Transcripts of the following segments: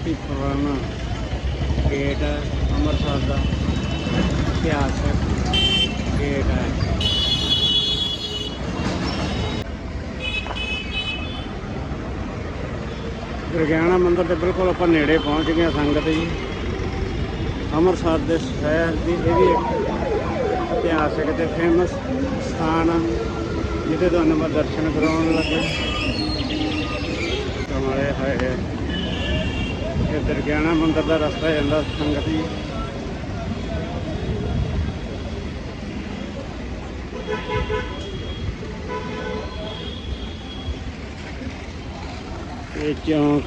ਬਹੁਤ ਹੀ ਪੁਰਾਣਾ ਗੇਟ ਹੈ, ਅੰਮ੍ਰਿਤਸਰ ਦਾ। ਇਤਿਹਾਸਕ ਗੇਟ ਹੈ। ਦੁਰਗਿਆਣਾ ਮੰਦਿਰ ਦੇ ਬਿਲਕੁਲ ਆਪਾਂ ਨੇੜੇ ਪਹੁੰਚ ਗਏ ਹਾਂ ਸੰਗਤ ਜੀ। ਅੰਮ੍ਰਿਤਸਰ ਦੇ ਸ਼ਹਿਰ ਦੀ ਇਹ ਵੀ ਇੱਕ ਇਤਿਹਾਸਕ ਤੇ ਫੇਮਸ ਸਥਾਨ ਆ ਜਿਹਦੇ ਤੁਹਾਨੂੰ ਮੈਂ ਦਰਸ਼ਨ ਕਰਾਉਣ ਲੱਗਾ। ਕਮਲੇ ਹੈ ਇਹ ਦੁਰਗਿਆਣਾ ਮੰਦਿਰ ਦਾ ਰਸਤਾ ਜਾਂਦਾ ਸੰਗਤ ਜੀ। ਇਹ ਚੌਂਕ।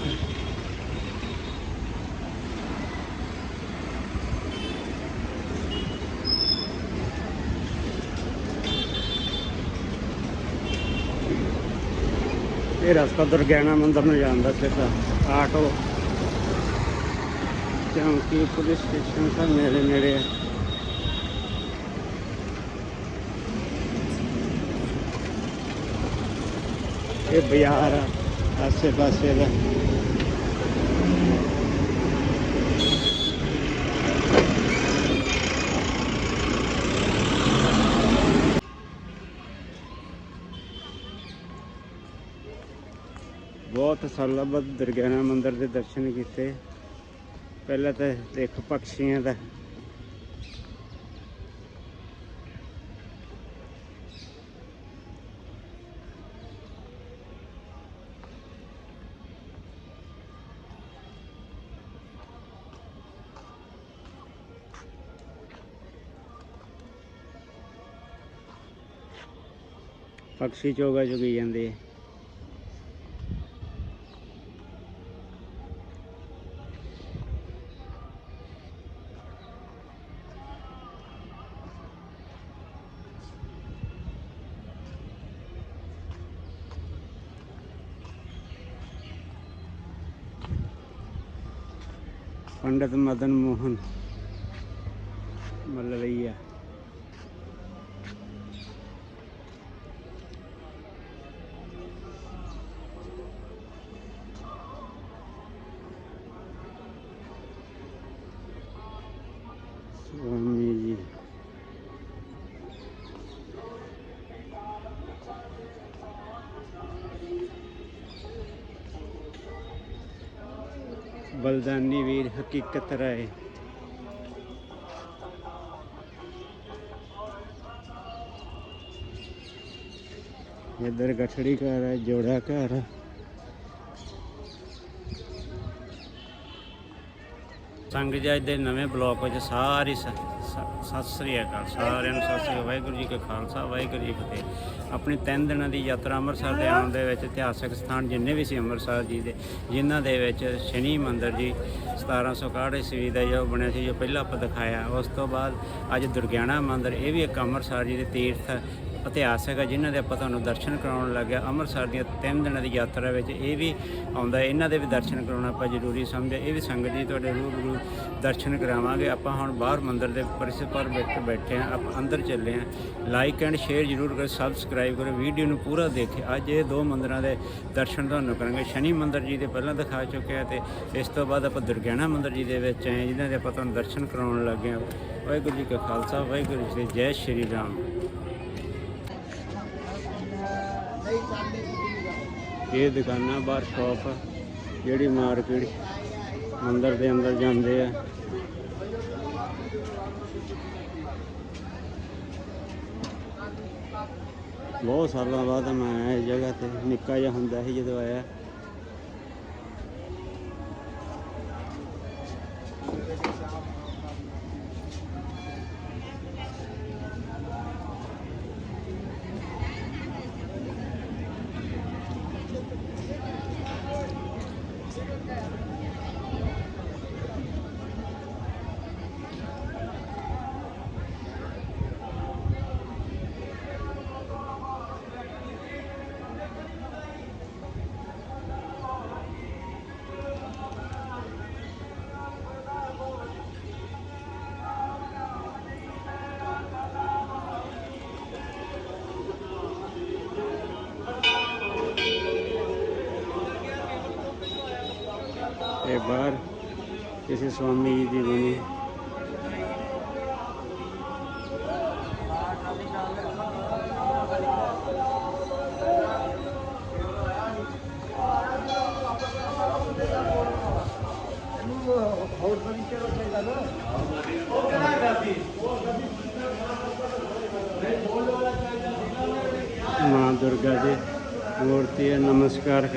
ਇਹ ਰਸਤਾ ਦੁਰਗਿਆਣਾ ਮੰਦਰ ਨੂੰ ਜਾਂਦਾ ਸਿੱਧਾ, ਆਟੋ। ਚੌਂਕੀ ਪੁਲਿਸ ਸਟੇਸ਼ਨ ਸਭ ਨੇੜੇ ਨੇੜੇ ਹੈ ਇਹ ਬਾਜ਼ਾਰ ਆਸੇ ਪਾਸੇ ਦਾ। ਬਹੁਤ ਸਾਲਾਂ ਬਾਅਦ ਦਰਗਿਆਨਾ ਮੰਦਿਰ ਦੇ ਦਰਸ਼ਨ ਕੀਤੇ। ਪਹਿਲਾਂ ਤਾਂ ਦੇਖ ਪਕਸ਼ੀਆਂ ਦਾ। ਪਕਸ਼ੀ ਚੋਗਾ ਚੁਗੀ ਜਾਂਦੇ ਆ। ਪੰਡਤ ਮਦਨ ਮੋਹਨ। ਬਲਦਾਨੀ ਵੀਰ ਹਕੀਕਤ ਰਾਏ। ਇੱਧਰ ਗਠੜੀ ਘਰ ਹੈ, ਜੋੜਾ ਘਰ ਹੈ। ਸੰਗ ਜੀ ਦੇ ਨਵੇਂ ਬਲਾਕ ਵਿੱਚ ਸਾਰੀ ਸ- ਸਤਿ ਸ੍ਰੀ ਅਕਾਲ, ਸਾਰਿਆਂ ਨੂੰ ਸਤਿ ਸ੍ਰੀ ਅਕਾਲ। ਵਾਹਿਗੁਰੂ ਜੀ ਕਾ ਖਾਲਸਾ, ਵਾਹਿਗੁਰੂ ਜੀ ਕੀ ਫਤਿਹ। ਆਪਣੀ ਤਿੰਨ ਦਿਨਾਂ ਦੀ ਯਾਤਰਾ ਅੰਮ੍ਰਿਤਸਰ ਦੇ ਆਉਣ ਦੇ ਵਿੱਚ ਇਤਿਹਾਸਕ ਸਥਾਨ ਜਿੰਨੇ ਵੀ ਸੀ ਅੰਮ੍ਰਿਤਸਰ ਜੀ ਦੇ, ਜਿਨ੍ਹਾਂ ਦੇ ਵਿੱਚ ਸ਼ਨੀ ਮੰਦਿਰ ਜੀ 1761 ਈਸਵੀ ਦਾ ਜੋ ਬਣਿਆ ਸੀ, ਜੋ ਪਹਿਲਾਂ ਆਪਾਂ ਦਿਖਾਇਆ, ਉਸ ਤੋਂ ਬਾਅਦ ਅੱਜ ਦੁਰਗਿਆਣਾ ਮੰਦਿਰ, ਇਹ ਵੀ ਇੱਕ ਅੰਮ੍ਰਿਤਸਰ ਜੀ ਦੇ ਤੀਰਥ ਇਤਿਹਾਸ ਹੈਗਾ ਜਿਨ੍ਹਾਂ ਦੇ ਆਪਾਂ ਤੁਹਾਨੂੰ ਦਰਸ਼ਨ ਕਰਾਉਣ ਲੱਗਿਆ ਅੰਮ੍ਰਿਤਸਰ ਦੀਆਂ ਤਿੰਨ ਦਿਨਾਂ ਦੀ ਯਾਤਰਾ ਵਿੱਚ ਇਹ ਵੀ ਆਉਂਦਾ ਇਹਨਾਂ ਦੇ ਵੀ ਦਰਸ਼ਨ ਕਰਾਉਣਾ ਆਪਾਂ ਜ਼ਰੂਰੀ ਸਮਝਿਆ ਇਹ ਵੀ ਸੰਗਤ ਜੀ ਤੁਹਾਡੇ ਰੂਬਰੂ ਦਰਸ਼ਨ ਕਰਾਵਾਂਗੇ। ਆਪਾਂ ਹੁਣ ਬਾਹਰ ਮੰਦਿਰ ਦੇ ਪਰਿਸਰ ਪਰ ਬੈਠ ਬੈਠੇ ਹਾਂ। ਆਪਾਂ ਅੰਦਰ ਚੱਲੇ ਹਾਂ। ਲਾਈਕ ਐਂਡ ਸ਼ੇਅਰ ਜ਼ਰੂਰ ਕਰੋ ਸਬਸਕ੍ਰਾਈਬ ਕਰੋ। ਵੀਡੀਓ ਨੂੰ ਪੂਰਾ ਦੇਖਿਓ। ਅੱਜ ਇਹ ਦੋ ਮੰਦਿਰਾਂ ਦੇ ਦਰਸ਼ਨ ਤੁਹਾਨੂੰ ਕਰਾਂਗੇ। ਸ਼ਨੀ ਮੰਦਿਰ ਜੀ ਦੇ ਪਹਿਲਾਂ ਦਿਖਾ ਚੁੱਕੇ ਆ ਤੇ ਇਸ ਤੋਂ ਬਾਅਦ ਆਪਾਂ ਦੁਰਗਿਆਣਾ ਮੰਦਿਰ ਜੀ ਦੇ ਵਿੱਚ ਆਏ ਜਿਨ੍ਹਾਂ ਦੇ ਆਪਾਂ ਤੁਹਾਨੂੰ ਦਰਸ਼ਨ ਕਰਾਉਣ ਲੱਗੇ ਹਾਂ। ਵਾਹਿਗੁਰੂ ਜੀ ਕਾ ਖਾਲਸਾ, ਵਾਹਿਗੁਰੂ ਜੀ ਜੈ ਸ਼੍ਰੀ ਰਾਮ। ਇਹ ਦੁਕਾਨਾਂ, ਬਾਹਰ ਸ਼ਾਪ ਆ, ਜਿਹੜੀ ਮਾਰਕੀਟ ਅੰਦਰ ਦੇ ਅੰਦਰ ਜਾਂਦੇ ਆ। ਬਹੁਤ ਸਾਲਾਂ ਬਾਅਦ ਮੈਂ ਆਇਆ ਇਸ ਜਗ੍ਹਾ ਤੇ, ਨਿੱਕਾ ਜਿਹਾ ਹੁੰਦਾ ਸੀ ਜਦੋਂ ਆਇਆ। ਕਿਸੇ ਸਵਾਮੀ ਜੀ ਦੀ ਬਣੀ ਮਾਂ ਦੁਰਗਾ ਦੀ ਮੂਰਤੀ ਹੈ ਨਮਸਕਾਰ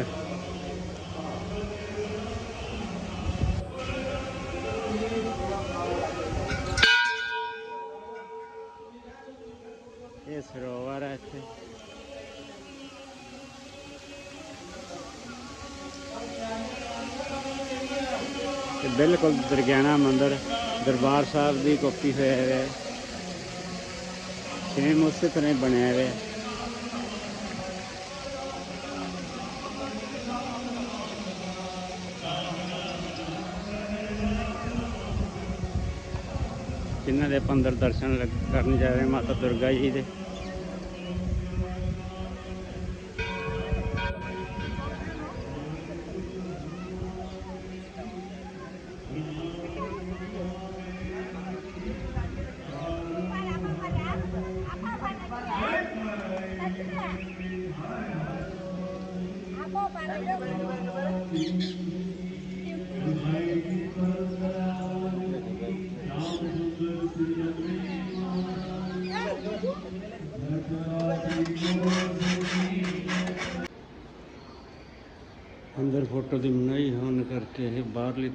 ਬਿਲਕੁਲ ਦਰਗਿਆਣਾ ਮੰਦਿਰ ਦਰਬਾਰ ਸਾਹਿਬ ਦੀ ਕਾਪੀ ਹੋਇਆ ਹੈ। ਸੇਮ ਉਸੇ ਤਰ੍ਹਾਂ ਹੀ ਬਣਿਆ ਹੋਇਆ ਹੈ। ਜਿਨ੍ਹਾਂ ਦੇ ਆਪਾਂ ਅੰਦਰ ਦਰਸ਼ਨ ਕਰਨ ਜਾ ਰਹੇ ਮਾਤਾ ਦੁਰਗਾ ਜੀ ਦੇ।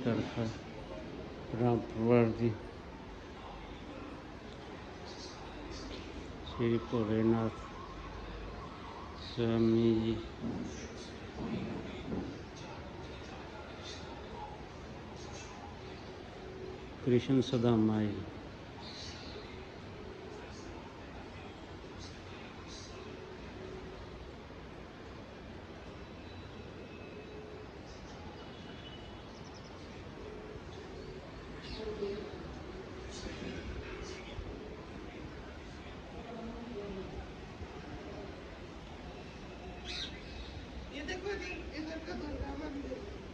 ਇਹ ਬਾਹਰਲੀ ਤਰਫ ਹੈ ਰਾਮਪੁਰ ਦੀ ਸ੍ਰੀ ਭੋਲੇਨਾਥ ਸਵਾਮੀ ਜੀ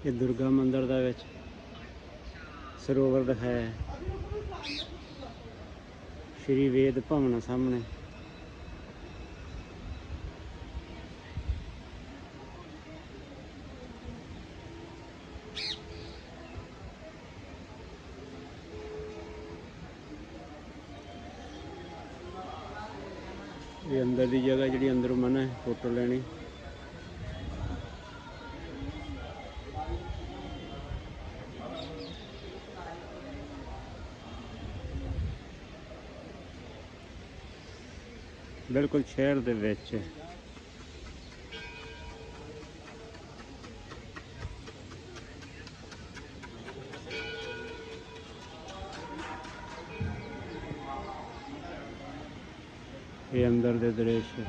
ਇਹ ਦੁਰਗਾ ਮੰਦਿਰ ਦਾ ਵਿੱਚ ਸਰੋਵਰ ਦਿਖਾਇਆ ਹੈ। ਸ਼੍ਰੀ ਵੇਦ ਭਵਨ ਸਾਹਮਣੇ। ਇਹ ਅੰਦਰ ਦੀ ਜਗ੍ਹਾ ਜਿਹੜੀ ਅੰਦਰੋਂ ਮਨਾ ਹੈ, ਫੋਟੋ ਲੈਣੀ। ਬਿਲਕੁਲ ਸ਼ਹਿਰ ਦੇ ਵਿੱਚ। ਇਹ ਅੰਦਰ ਦੇ ਦ੍ਰਿਸ਼।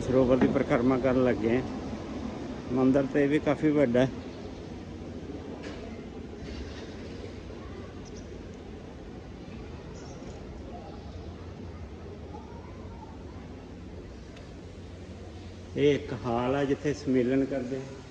ਸੰਗਤ ਸਰੋਵਰ ਦੀ ਪਰਿਕਰਮਾ ਕਰਨ ਲੱਗੇ ਹਾਂ ਮੰਦਿਰ ਤੇ ਵੀ ਕਾਫੀ ਵੱਡਾ ਹੈ ਇਹ ਇੱਕ ਹਾਲ ਆ ਜਿੱਥੇ ਸਮੇਲਨ ਕਰਦੇ ਆ।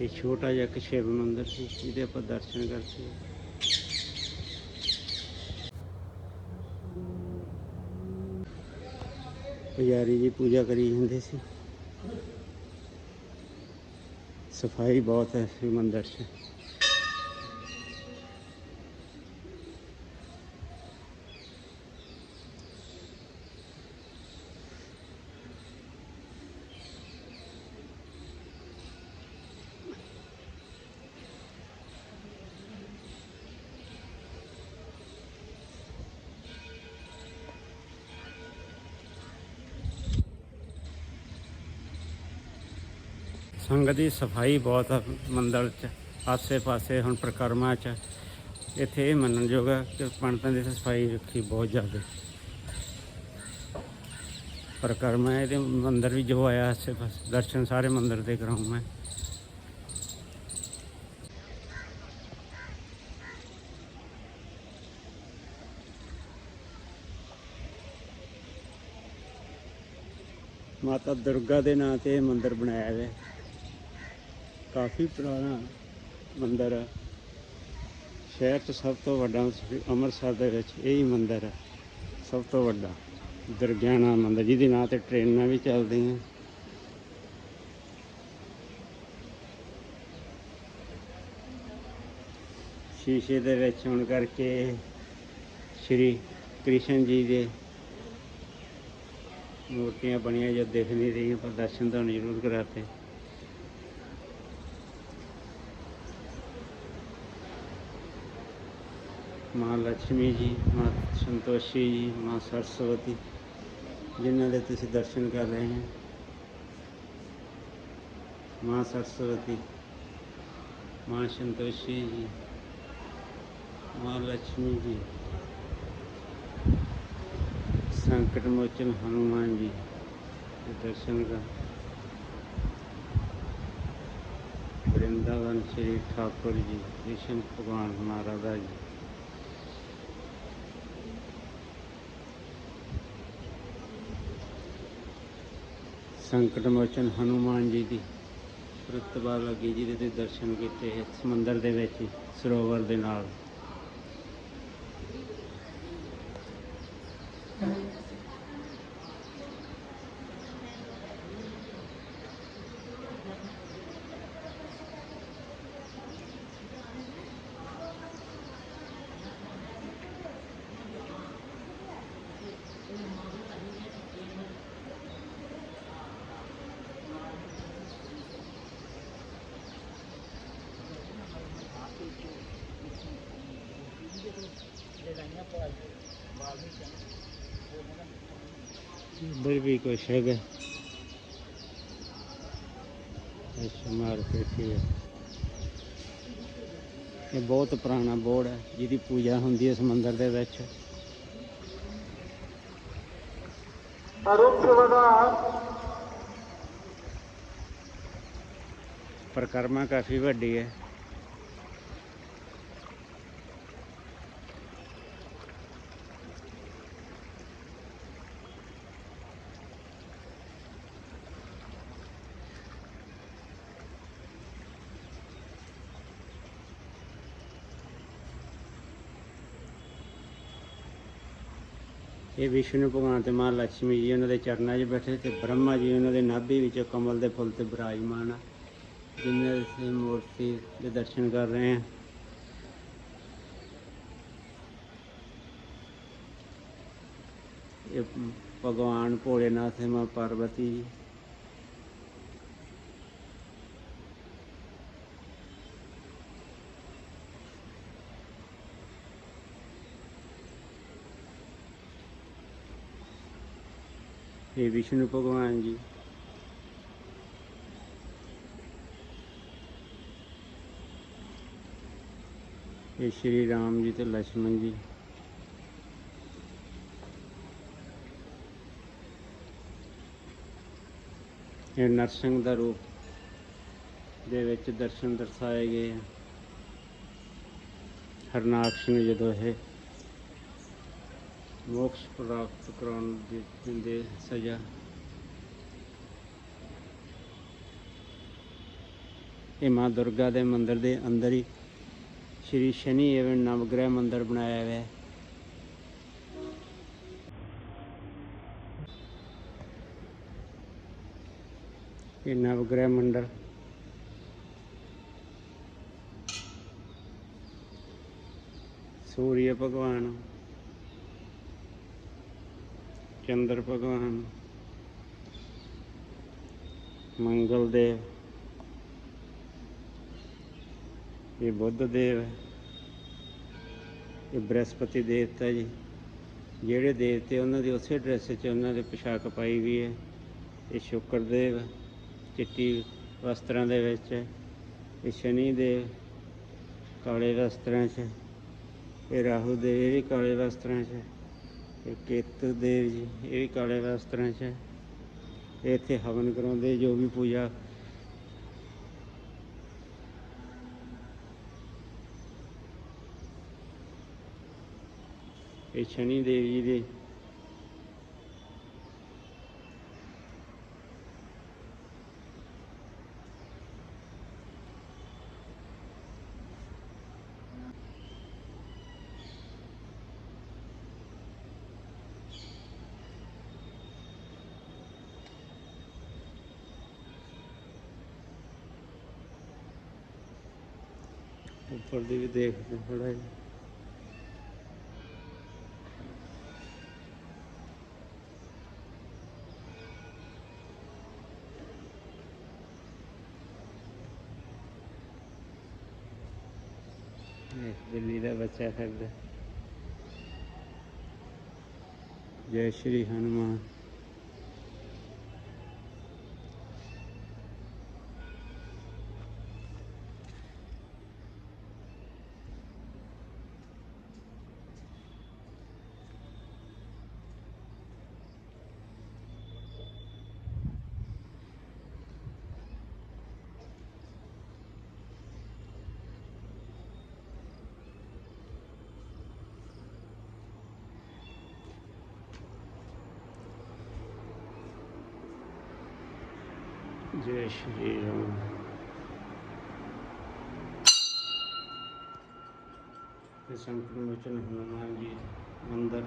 ਇਹ ਛੋਟਾ ਜਿਹਾ ਇੱਕ ਸ਼ਿਵ ਮੰਦਿਰ ਸੀ, ਜਿਹਦੇ ਆਪਾਂ ਦਰਸ਼ਨ ਕਰਦੇ ਪੁਜਾਰੀ ਜੀ ਪੂਜਾ ਕਰੀ ਜਾਂਦੇ ਸੀ। ਸਫ਼ਾਈ ਬਹੁਤ ਹੈ ਇਸ ਮੰਦਿਰ 'ਚ। ਸੰਗਤ ਦੀ ਸਫ਼ਾਈ ਬਹੁਤ ਆ, ਮੰਦਰ ਚ ਆਸੇ ਪਾਸੇ ਹੁਣ ਪ੍ਰਕਰਮਾ ਚ। ਇੱਥੇ ਇਹ ਮੰਨਣਯੋਗ ਹੈ ਕਿ ਪੰਡਤਾਂ ਦੀ ਸਫ਼ਾਈ ਰੱਖੀ ਬਹੁਤ ਜ਼ਿਆਦਾ। ਪ੍ਰਕਰਮਾ ਇਹਦੇ ਮੰਦਰ ਵੀ ਜੋ ਆਇਆ ਆਸੇ ਪਾਸੇ ਦਰਸ਼ਨ ਸਾਰੇ ਮੰਦਰ ਦੇ ਕਰਾਉਂ ਮੈਂ। ਮਾਤਾ ਦੁਰਗਾ ਦੇ ਨਾਂ ਤੇ ਇਹ ਮੰਦਿਰ ਬਣਾਇਆ ਹੈ ਕਾਫੀ ਪੁਰਾਣਾ ਮੰਦਿਰ ਹੈ। ਸ਼ਹਿਰ 'ਚ ਸਭ ਤੋਂ ਵੱਡਾ ਅੰਮ੍ਰਿਤਸਰ ਦੇ ਵਿੱਚ ਇਹ ਹੀ ਮੰਦਿਰ ਹੈ। ਸਭ ਤੋਂ ਵੱਡਾ ਦੁਰਗਿਆਨਾ ਮੰਦਿਰ, ਜਿਹਦੇ ਨਾਂ ਤੇ ਟ੍ਰੇਨਾਂ ਵੀ ਚੱਲਦੀਆਂ। ਸ਼ੀਸ਼ੇ ਦੇ ਵਿੱਚ ਹੋਣ ਕਰਕੇ ਸ਼੍ਰੀ ਕ੍ਰਿਸ਼ਨ ਜੀ ਦੇ ਮੂਰਤੀਆਂ ਬਣੀਆਂ ਜੋ ਦਿਖ ਨਹੀਂ ਰਹੀਆਂ ਪਰ ਦਰਸ਼ਨ ਤਾਂ ਜ਼ਰੂਰ ਕਰਾਤੇ। माँ लक्ष्मी जी, माँ संतोषी जी, माँ सरस्वती जिन्होंने तुम दर्शन कर रहे हैं। माँ सरस्वती, माँ संतोषी जी, माँ लक्ष्मी जी संकट मोचन हनुमान जी के दर्शन कर। वृंदावन श्री ठाकुर जी, कृष्ण भगवान महाराजा जी। ਸੰਕਟ ਮੋਚਨ ਹਨੂਮਾਨ ਜੀ ਦੀ ਪ੍ਰਤਿਭਾ ਲੱਗੀ ਜਿਹਦੇ ਤੇ ਦਰਸ਼ਨ ਕੀਤੇ ਸਮੁੰਦਰ ਦੇ ਵਿੱਚ ਹੀ, ਸਰੋਵਰ ਦੇ ਨਾਲ। ਇੱਧਰ ਵੀ ਕੁਛ ਹੈਗਾ। ਅੱਛਾ ਮਾਰਕੀਟ ਹੈ? ਇਹ ਬਹੁਤ ਪੁਰਾਣਾ ਬੋਰਡ ਹੈ ਜਿਹਦੀ ਪੂਜਾ ਹੁੰਦੀ ਹੈ ਇਸ ਮੰਦਿਰ ਦੇ ਵਿੱਚ। ਪਰਿਕਰਮਾ ਕਾਫੀ ਵੱਡੀ ਹੈ। ਇਹ ਵਿਸ਼ਨੂੰ ਭਗਵਾਨ ਤੇ ਮਾਂ ਲక్ష్ਮੀ ਜੀ ਉਹਨਾਂ ਦੇ ਚਰਨਾਂ 'ਚ ਬੈਠੇ ਤੇ ਬ੍ਰਹਮਾ ਜੀ ਉਹਨਾਂ ਦੇ ਨਾਭੀ ਵਿੱਚ ਕਮਲ ਦੇ ਫੁੱਲ ਤੇ ਬਿਰਾਜਮਾਨ ਆ, ਜਿਨ੍ਹਾਂ ਦੇ ਮੂਰਤੀ ਦੇ ਦਰਸ਼ਨ ਕਰ ਰਹੇ ਹਾਂ। ਇਹ ਭਗਵਾਨ ਭੋਲੇਨਾਥ ਤੇ ਮਾਂ ਪਾਰਵਤੀ ਜੀ ਇਹ ਵਿਸ਼ਨੂੰ ਭਗਵਾਨ ਜੀ। ਇਹ ਸ਼੍ਰੀ ਰਾਮ ਜੀ ਤੇ ਲక్ష్మణ ਜੀ। ਇਹ ਨਰਸਿੰਘ ਦਾ ਰੂਪ ਦੇ ਵਿੱਚ ਦਰਸ਼ਨ ਦਰਸਾਏ ਗਏ ਹਰਨਾਥ ਸਿੰਘ ਜਦੋਂ ਇਹ ਮੋਕਸ਼ ਪ੍ਰਾਪਤ ਕਰਾਉਣ ਦੀ ਦਿੰਦੇ ਸਜ਼ਾ। ਇਹ ਮਾਂ ਦੁਰਗਾ ਦੇ ਮੰਦਿਰ ਦੇ ਅੰਦਰ ਹੀ ਸ਼੍ਰੀ ਸ਼ਨੀ ਏਵਨ ਨਵਗ੍ਰਹਿ ਮੰਦਿਰ ਬਣਾਇਆ ਹੋਇਆ ਹੈ। ਇਹ ਨਵਗ੍ਰਹਿ ਮੰਡਲ ਸੂਰਯ ਭਗਵਾਨ ਚੰਦਰ ਭਗਵਾਨ। ਮੰਗਲ ਦੇਵ। ਇਹ ਬੁੱਧ ਦੇਵ ਹੈ। ਇਹ ਬ੍ਰਹਸਪਤੀ ਦੇਵਤਾ ਜੀ। ਜਿਹੜੇ ਦੇਵਤੇ ਉਹਨਾਂ ਦੀ ਉਸੇ ਡਰੈਸ 'ਚ ਉਹਨਾਂ ਦੇ ਪੋਸ਼ਾਕ ਪਾਈ ਵੀ ਹੈ। ਇਹ ਸ਼ੁਕਰ ਦੇਵ ਚਿੱਟੀ ਵਸਤਰਾਂ ਦੇ ਵਿੱਚ ਹੈ। ਇਹ ਸ਼ਨੀ ਦੇਵ ਕਾਲੇ ਵਸਤਰਾਂ 'ਚ ਇਹ ਰਾਹੂ ਦੇਵ ਵੀ ਕਾਲੇ ਵਸਤਰਾਂ 'ਚ ਹੈ। ਇਹ ਕੇਤੂ ਦੇਵ ਜੀ, ਇਹ ਵੀ ਕਾਲੇ ਵਸਤਰਾਂ 'ਚ ਹੈ। ਇਹ ਇੱਥੇ ਹਵਨ ਕਰਾਉਂਦੇ, ਜੋ ਵੀ ਪੂਜਾ ਇਹ ਸ਼ਨੀ ਦੇਵ ਜੀ ਦੇ ਦੀ ਵੀ ਦੇਖਦੇ ਥੋੜਾ ਜਿਹਾ। ਦਿੱਲੀ ਦਾ ਬੱਚਾ ਫਿਰਦਾ। ਜੈ ਸ਼੍ਰੀ ਹਨੂਮਾਨ। ਜੈ ਸ਼੍ਰੀ ਰਾਮ ਇਹ ਸੰਕਟ ਮੋਚਨ ਹਨੂਮਾਨ ਜੀ ਮੰਦਰ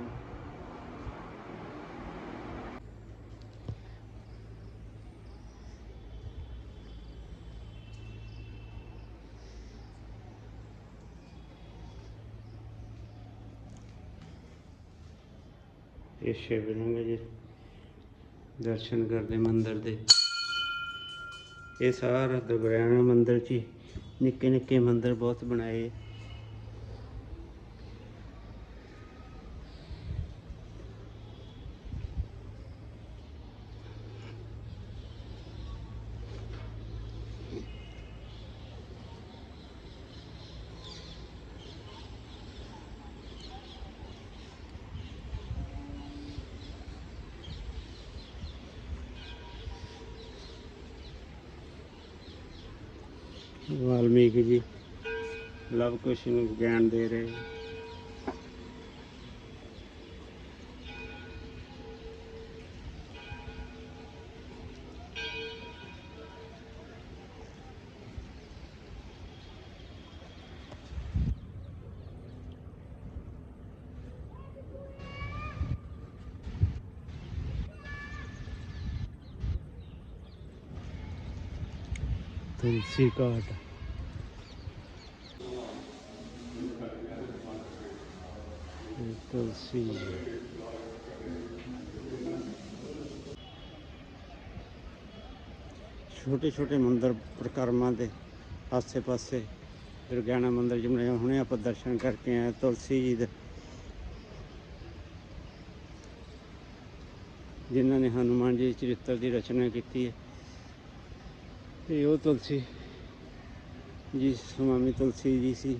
ਇਹ ਸ਼ਿਵਲਿੰਗ ਜੀ ਦਰਸ਼ਨ ਕਰਦੇ ਮੰਦਰ ਦੇ ਇਹ ਸਾਰਾ ਦੁਰਗਿਆਨਾ ਮੰਦਿਰ ਚ ਹੀ ਨਿੱਕੇ ਨਿੱਕੇ ਮੰਦਿਰ ਬਹੁਤ ਬਣਾਏ ਵਾਲਮੀਕ ਜੀ ਲਵ ਕੁਸ਼ ਨੂੰ ਗਿਆਨ ਦੇ ਰਹੇ ਤੁਲਸੀ ਘਾਟ ਇਹ ਤੁਲਸੀ ਛੋਟੇ ਛੋਟੇ ਮੰਦਰ ਪ੍ਰਕਰਮਾਂ ਦੇ ਆਸੇ ਪਾਸੇ ਦੁਰਗਿਆਣਾ ਮੰਦਰ ਜਿਵੇਂ ਹੁਣੇ ਆਪਾਂ ਦਰਸ਼ਨ ਕਰਕੇ ਆਏ, ਤੁਲਸੀ ਜੀ ਦੇ, ਜਿਨ੍ਹਾਂ ਨੇ ਹਨੂਮਾਨ ਜੀ ਦੇ ਚਰਿੱਤਰ ਦੀ ਰਚਨਾ ਕੀਤੀ ਹੈ। ਤੇ ਉਹ ਤੁਲਸੀ ਜੀ, ਸੁਆਮੀ ਤੁਲਸੀ ਜੀ ਸੀ।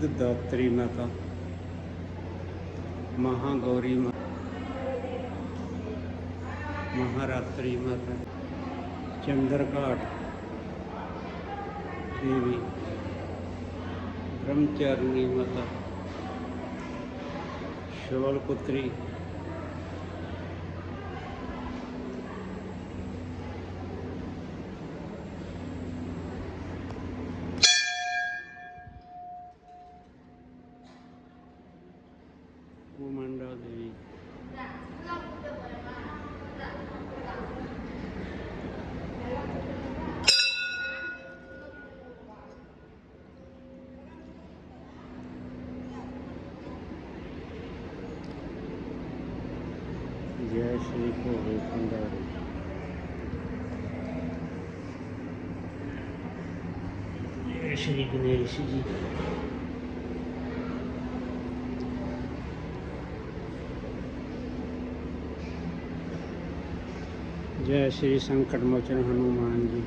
ਸਿੱਧ ਦਾਤਰੀ ਮਾਤਾ। ਮਹਾਗੌਰੀ ਮਾਤਾ ਮਹਾਰਾਤਰੀ ਮਾਤਾ। ਚੰਦਰ ਘਾਟ ਦੇਵੀ। ਬ੍ਰਹਮਚਾਰਿਣੀ ਮਾਤਾ। ਸ਼ੋਲ ਪੁੱਤਰੀ ਕੁਮੰਡਾ ਦੇਵੀ ਜੈ ਸ਼੍ਰੀ ਭੋਲੇ ਭੰਡਾਰੀ ਜੈ ਸ਼੍ਰੀ ਗਣੇਸ਼ ਜੀ ਜੈ ਸ਼੍ਰੀ ਸੰਕਟ ਮੋਚਨ ਹਨੂਮਾਨ ਜੀ।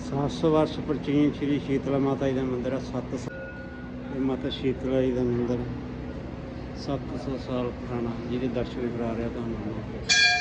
ਸੱਤ ਸੌ ਵਰਸ਼ ਪ੍ਰਾਚੀਨ ਸ਼੍ਰੀ ਸ਼ੀਤਲਾ ਮਾਤਾ ਜੀ ਦਾ ਮੰਦਿਰ ਹੈ 700 ਇਹ ਮਾਤਾ ਸ਼ੀਤਲਾ ਜੀ ਦਾ ਮੰਦਿਰ 700 ਸਾਲ ਪੁਰਾਣਾ, ਜਿਹਦੇ ਦਰਸ਼ਨ ਕਰਾ ਰਿਹਾ ਤੁਹਾਨੂੰ।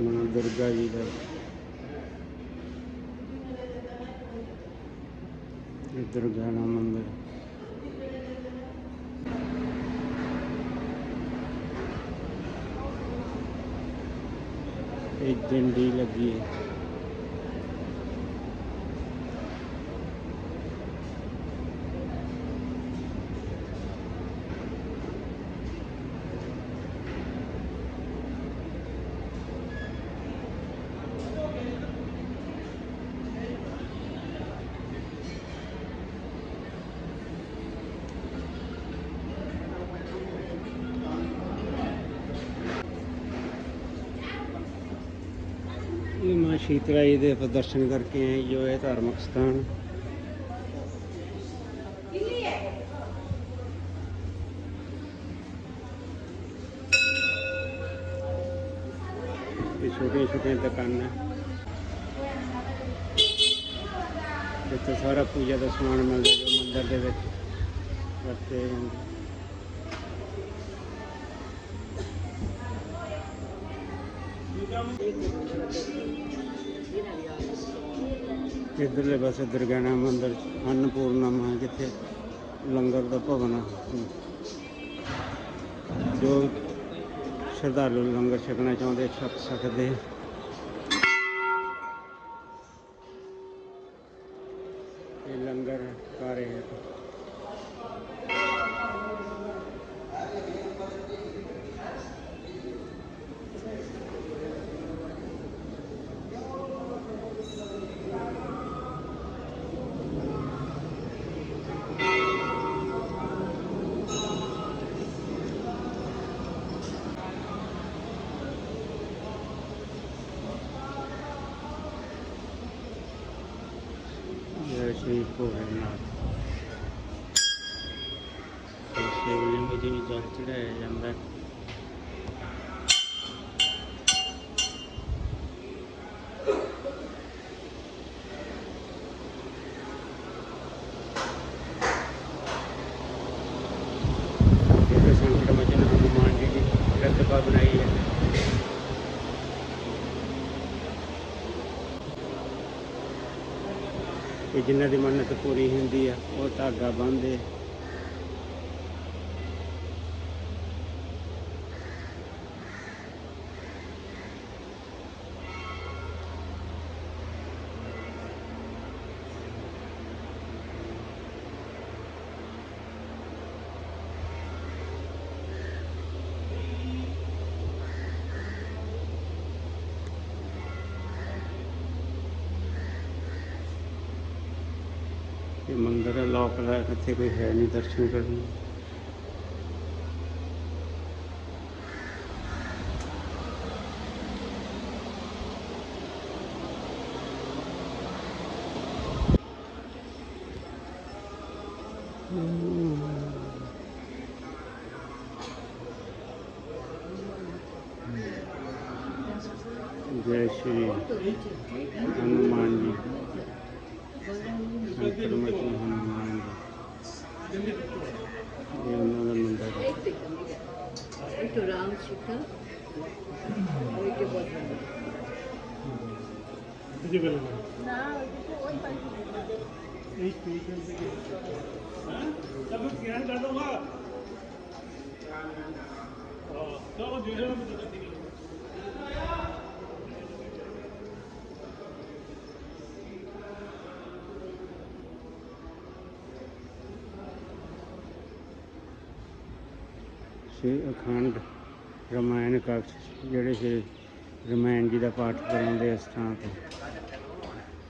ਮਾਂ ਦੁਰਗਾ ਜੀ ਦਾ। ਇਹ ਦੁਰਗਾ ਦਾ ਮੰਦਿਰ। ਇਹ ਡੰਡੀ ਲੱਗੀ ਹੈ। ਇਹ ਮਾਂ ਦੇ ਆਪਾਂ ਦਰਸ਼ਨ ਕਰਕੇ ਆਏ ਜੋ ਇਹ ਧਾਰਮਿਕ ਸਥਾਨ। ਇਹ ਛੋਟੀਆਂ ਛੋਟੀਆਂ ਦੁਕਾਨਾਂ। ਜਿੱਥੇ ਸਾਰਾ ਪੂਜਾ ਦਾ ਸਮਾਨ ਮਿਲਦਾ ਜੋ ਮੰਦਿਰ ਦੇ ਵਿੱਚ ਵਰਤੇ ਜਾਂਦੇ। ਇੱਧਰਲੇ ਪਾਸੇ ਦੁਰਗਿਆਨਾ ਮੰਦਿਰ 'ਚ ਅੰਨਪੂਰਨਾ ਮਾਂ ਜਿੱਥੇ ਲੰਗਰ ਦਾ ਭਵਨ ਜੋ ਸ਼ਰਧਾਲੂ ਲੰਗਰ ਛਕਣਾ ਚਾਹੁੰਦੇ, ਛਕ ਸਕਦੇ ਆ। ਇਹ ਲੰਗਰ ਕਰ ਰਹੇ ਆ ਜੈ ਸ਼੍ਰੀ ਭੋਲੇਨਾਥ ਸ਼ਿਵਲਿੰਗ ਜੀ ਨੂੰ ਜਲ ਚੜਾਇਆ ਜਾਂਦਾ ਹੈ। ਇਹ ਸੰਕਟ ਮਚਨ ਹਨੂਮਾਨ ਜੀ ਦੀ ਪ੍ਰਤਿਭਾ ਬਣਾਈ ਹੈ ਕਿ ਜਿਨ੍ਹਾਂ ਦੀ ਮੰਨਤ ਪੂਰੀ ਹੁੰਦੀ ਆ ਉਹ ਧਾਗਾ ਬੰਨ੍ਹਦੇ। ਮੰਦਿਰ ਹੈ ਲੋਕ ਦਾ ਇੱਥੇ ਕੋਈ ਹੈ ਨਹੀਂ ਦਰਸ਼ਨ ਕਰਨ ਨੂੰ। Itu round kita. Itu buat. Itu berapa? Nah, itu one point. Eight people. Hah? Tapi kian dah dong ah. Oh, kalau jualan itu ਸ਼੍ਰੀ ਅਖੰਡ ਰਮਾਇਣ ਕਕਸ਼ ਜਿਹੜੇ ਸ਼੍ਰੀ ਰਮਾਇਣ ਜੀ ਦਾ ਪਾਠ ਕਰਾਉਂਦੇ ਇਸ ਥਾਂ ਤੇ।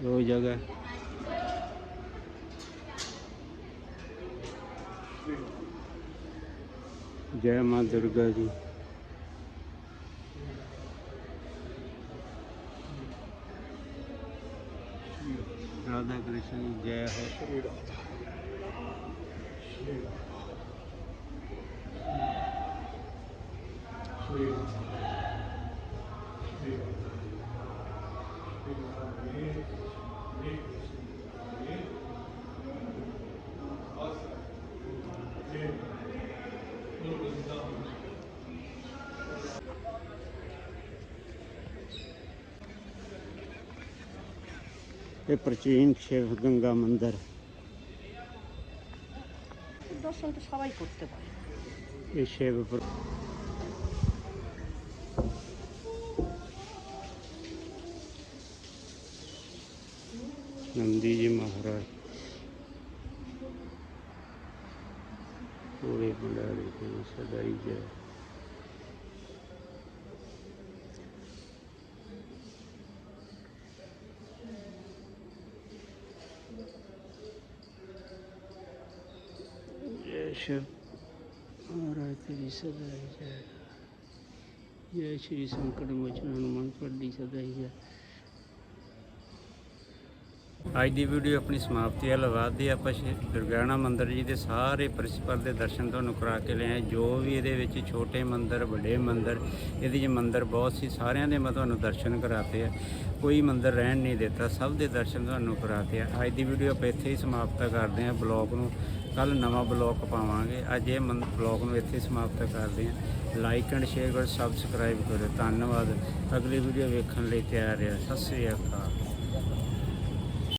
ਉਹ ਜਗ੍ਹਾ ਜੈ ਮਾਂ ਦੁਰਗਾ ਜੀ। ਰਾਧਾ ਕ੍ਰਿਸ਼ਨ ਜੈ ਹੋ। প্রাচীন শিব গঙ্গা মন্দির দর্শন তো সবাই করতে পারে এই শিব নন্দীজি মহারাজ पूरे भंडारे की सदाई जाए ਜੈ ਜੈ ਸ਼ਿਵ ਮਹਾਰਾਜ ਤੇਰੀ ਸਦਾਈ ਜੈ ਜੈ ਸ਼੍ਰੀ ਸੰਕਟ ਮੋਚਨ ਹਨੂੰਮਾਨ ਤੁਹਾਡੀ ਸਦਾਈ ਜੈ। ਅੱਜ ਦੀ ਵੀਡੀਓ ਆਪਣੀ ਸਮਾਪਤੀ ਵੱਲ ਵਧਦੀ ਆਪਾਂ ਸ਼੍ਰੀ ਦੁਰਗਿਆਣਾ ਮੰਦਿਰ ਜੀ ਦੇ ਸਾਰੇ ਪ੍ਰਿੰਸੀਪਲ ਦੇ ਦਰਸ਼ਨ ਤੁਹਾਨੂੰ ਕਰਾ ਕੇ ਲਿਆਏ। ਜੋ ਵੀ ਇਹਦੇ ਵਿੱਚ ਛੋਟੇ ਮੰਦਿਰ ਵੱਡੇ ਮੰਦਿਰ ਇਹਦੇ 'ਚ ਮੰਦਿਰ ਬਹੁਤ ਸੀ ਸਾਰਿਆਂ ਦੇ ਮੈਂ ਤੁਹਾਨੂੰ ਦਰਸ਼ਨ ਕਰਾਤੇ ਆ। ਕੋਈ ਮੰਦਿਰ ਰਹਿਣ ਨਹੀਂ ਦਿੱਤਾ ਸਭ ਦੇ ਦਰਸ਼ਨ ਤੁਹਾਨੂੰ ਕਰਾਤੇ ਆ। ਅੱਜ ਦੀ ਵੀਡੀਓ ਆਪਾਂ ਇੱਥੇ ਹੀ ਸਮਾਪਤ ਕਰਦੇ ਹਾਂ ਬਲੌਗ ਨੂੰ। ਕੱਲ ਨਵਾਂ ਬਲੌਗ ਪਾਵਾਂਗੇ। ਅੱਜ ਇਹ ਬਲੌਗ ਨੂੰ ਇੱਥੇ ਸਮਾਪਤ ਕਰਦੇ ਹਾਂ। ਲਾਈਕ ਐਂਡ ਸ਼ੇਅਰ ਕਰੋ ਸਬਸਕ੍ਰਾਈਬ ਕਰੋ ਧੰਨਵਾਦ। ਅਗਲੀ ਵੀਡੀਓ ਵੇਖਣ ਲਈ ਤਿਆਰ ਰਹੋ। ਸਤਿ ਸ੍ਰੀ ਅਕਾਲ।